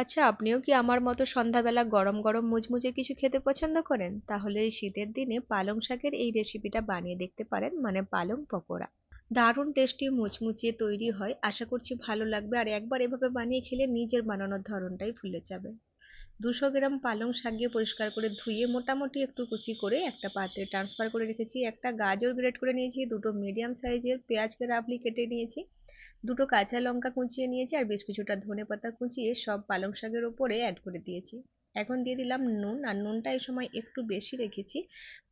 আচ্ছা আপনিও কি আমার মতো সন্ধ্যাবেলা গরম গরম মুচমুচে কিছু খেতে পছন্দ করেন? তাহলে এই শীতের দিনে পালং শাকের এই রেসিপিটা বানিয়ে দেখতে পারেন মানে পালং পকোড়া। দারুণ টেস্টি মুচমুচিয়ে তৈরি হয়, আশা করছি ভালো লাগবে। আর একবার এভাবে বানিয়ে খেলে নিজের বানানোর ধরনটাই ভুলে যাবে দুশো গ্রাম পালং শাক দিয়ে পরিষ্কার করে ধুয়ে মোটামুটি একটু কুচি করে একটা পাত্রে ট্রান্সফার করে রেখেছি। একটা গাজর গ্রেট করে নিয়েছি, দুটো মিডিয়াম সাইজের পেঁয়াজকে রাবলি কেটে নিয়েছি। দুটো কাঁচা লঙ্কা কুচিয়ে নিয়েছি আর বেশ কিছুটা ধনে পাতা কুচিয়ে সব পালং শাকের ওপরে অ্যাড করে দিয়েছি। এখন দিয়ে দিলাম নুন, আর নুনটা এই সময় একটু বেশি রেখেছি।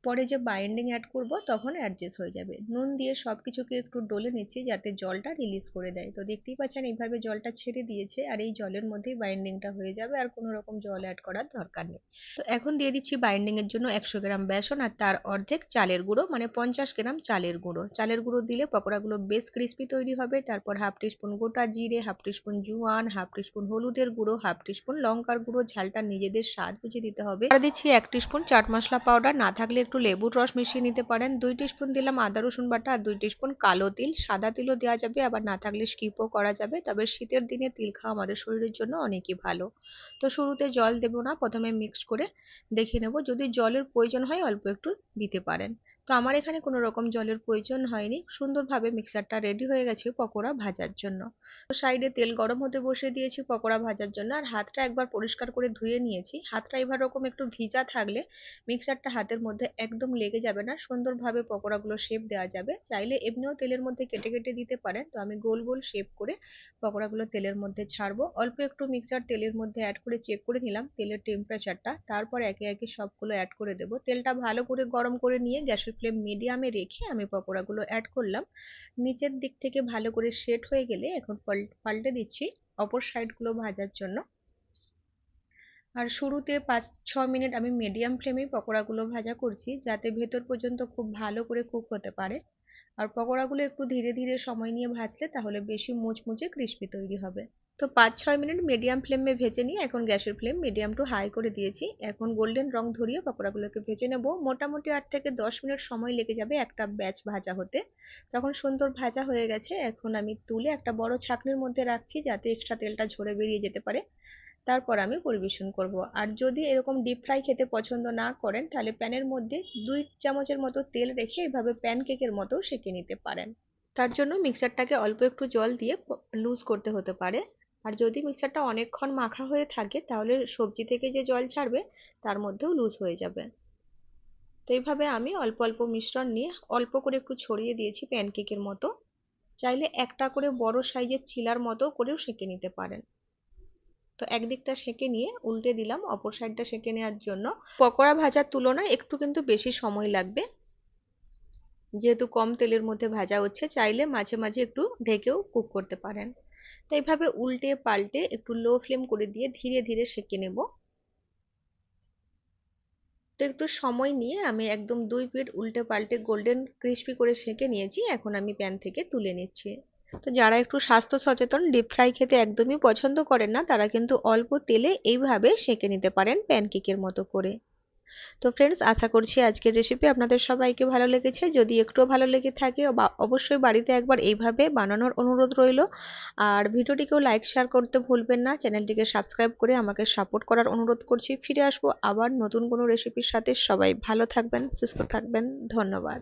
পরে যে বাইন্ডিং অ্যাড করব, তখন অ্যাডজাস্ট হয়ে যাবে। নুন দিয়ে সব কিছুকে একটু ডলে নিচ্ছি যাতে জলটা রিলিজ করে দেয়। তো দেখতেই পাচ্ছেন, এইভাবে জলটা ছেড়ে দিয়েছে, আর এই জলের মধ্যেই বাইন্ডিংটা হয়ে যাবে, আর কোনো রকম জল অ্যাড করার দরকার নেই। তো এখন দিয়ে দিচ্ছি বাইন্ডিংয়ের জন্য একশো গ্রাম বেসন, আর তার অর্ধেক চালের গুঁড়ো মানে পঞ্চাশ গ্রাম চালের গুঁড়ো। চালের গুঁড়ো দিলে পকোড়াগুলো বেশ ক্রিস্পি তৈরি হবে। তারপর হাফ টিস্পুন গোটা জিরে হাফ টিস্পুন জুয়ান হাফ টিস্পুন হলুদের গুঁড়ো হাফ টিস্পুন লঙ্কার গুঁড়ো, ঝালটা নিজেদের স্বাদ বুঝে দিতে হবে। আর দিচ্ছি এক টিস্পুন চাট মশলা পাউডার না থাকলে একটু লেবুর রস মিশিয়ে নিতে পারেন। দুই টিস্পুন দিলাম আদা, রসুন বাটা আর দুই টিস্পুন কালো তিল। সাদা তিলও দেওয়া যাবে, আবার না থাকলে স্কিপও করা যাবে। তবে শীতের দিনে তিল খাওয়া আমাদের শরীরের জন্য অনেকই ভালো। তো শুরুতে জল দেবো না, প্রথমে মিক্স করে দেখে নেব। যদি জলের প্রয়োজন হয়, অল্প একটু দিতে পারেন। তো আমার এখানে কোনো রকম জলের প্রয়োজন হয়নি। সুন্দরভাবে মিক্সারটা রেডি হয়ে গেছে পকোড়া ভাজার জন্য। তো সাইডে তেল গরম হতে বসিয়ে দিয়েছি পকোড়া ভাজার জন্য। আর হাতটা একবার পরিষ্কার করে ধুয়ে নিয়েছি। হাতটা এবার রকম একটু ভিজা থাকলে মিক্সারটা হাতের মধ্যে একদম লেগে যাবে না। সুন্দরভাবে পকোড়াগুলো শেপ দেওয়া যাবে। চাইলে এমনিও তেলের মধ্যে কেটে কেটে দিতে পারেন। তো আমি গোল গোল শেপ করে পকোড়াগুলো তেলের মধ্যে ছাড়বো। অল্প একটু মিক্সার তেলের মধ্যে অ্যাড করে চেক করে নিলাম তেলের টেম্পারেচারটা তারপর একে একে সবগুলো অ্যাড করে দেবো। তেলটা ভালো করে গরম করে নিয়ে গ্যাসের ফ্লেম মিডিয়ামে রেখে আমি পকোড়াগুলো অ্যাড করলাম। নিচের দিক থেকে ভালো করে সেট হয়ে গেলে এখন পাল্টে দিচ্ছি অপর সাইডগুলো ভাজার জন্য। আর শুরুতে পাঁচ, ছ মিনিট আমি মিডিয়াম ফ্লেমে পকোড়াগুলো ভাজা করছি যাতে ভেতর পর্যন্ত খুব ভালো করে কুক হতে পারে। আর পকোড়াগুলো একটু ধীরে ধীরে সময় নিয়ে ভাজলে তাহলে বেশি মুচমুচে ক্রিস্পি তৈরি হবে। তো পাঁচ ছয় মিনিট মিডিয়াম ফ্লেমে ভেজে নিয়ে এখন গ্যাসের ফ্লেম মিডিয়াম টু হাই করে দিয়েছি। এখন গোল্ডেন রং ধরিয়ে পকোড়াগুলোকে ভেজে নেব। মোটামুটি আট থেকে দশ মিনিট সময় লেগে যাবে একটা ব্যাচ ভাজা হতে। তখন সুন্দর ভাজা হয়ে গেছে, এখন আমি তুলে একটা বড় ছাকনির মধ্যে রাখছি যাতে এক্সট্রা তেলটা ঝরে বেরিয়ে যেতে পারে। তারপর আমি পরিবেশন করব। আর যদি এরকম ডিপ ফ্রাই খেতে পছন্দ না করেন, তাহলে প্যানের মধ্যে দুই চামচের মতো তেল রেখে এভাবে প্যানকেকের মতো সেঁকে নিতে পারেন। তার জন্য মিক্সারটাকে অল্প একটু জল দিয়ে লুজ করতে হতে পারে। আর যদি মিক্সারটা অনেকক্ষণ মাখা হয়ে থাকে, তাহলে সবজি থেকে যে জল ছাড়বে, তার মধ্যেও লুজ হয়ে যাবে। তো এইভাবে আমি অল্প অল্প মিশ্রণ নিয়ে অল্প করে একটু ছড়িয়ে দিয়েছি প্যানকেকের মতো। চাইলে একটা করে বড় সাইজের চিলার মতো করেও সেঁকে নিতে পারেন। তো একদিকটা সেঁকে নিয়ে উল্টে দিলাম, অপর সাইডটা সেঁকে নেওয়ার জন্য। পকোড়া ভাজার তুলনায় একটু কিন্তু বেশি সময় লাগবে। যেহেতু কম তেলের মধ্যে ভাজা হচ্ছে, চাইলে মাঝে মাঝে একটু ঢেকেও কুক করতে পারেন। তো এইভাবে উল্টে পাল্টে একটু লো ফ্লেম করে দিয়ে ধীরে ধীরে সেঁকে নেব। তো একটু সময় নিয়ে আমি একদম দুই পিঠ উল্টে পাল্টে গোল্ডেন ক্রিস্পি করে সেঁকে নিয়েছি, এখন আমি প্যান থেকে তুলে নিচ্ছি। তো যারা একটু স্বাস্থ্য সচেতন ডিপ ফ্রাই খেতে একদমই পছন্দ করেন না, তারা কিন্তু অল্প তেলে এইভাবে সেঁকে নিতে পারেন প্যানকেকের মতো করে। তো ফ্রেন্ডস আশা করছি আজকের রেসিপি আপনাদের সবাইকে ভালো লেগেছে। যদি একটুও ভালো লেগে থাকে অবশ্যই বাড়িতে একবার এইভাবে বানানোর অনুরোধ রইল। আর ভিডিওটিকেও লাইক শেয়ার করতে ভুলবেন না। চ্যানেলটিকে সাবস্ক্রাইব করে আমাকে সাপোর্ট করার অনুরোধ করছি। ফিরে আসব আবার নতুন কোনো রেসিপির সাথে। সবাই ভালো থাকবেন, সুস্থ থাকবেন। ধন্যবাদ।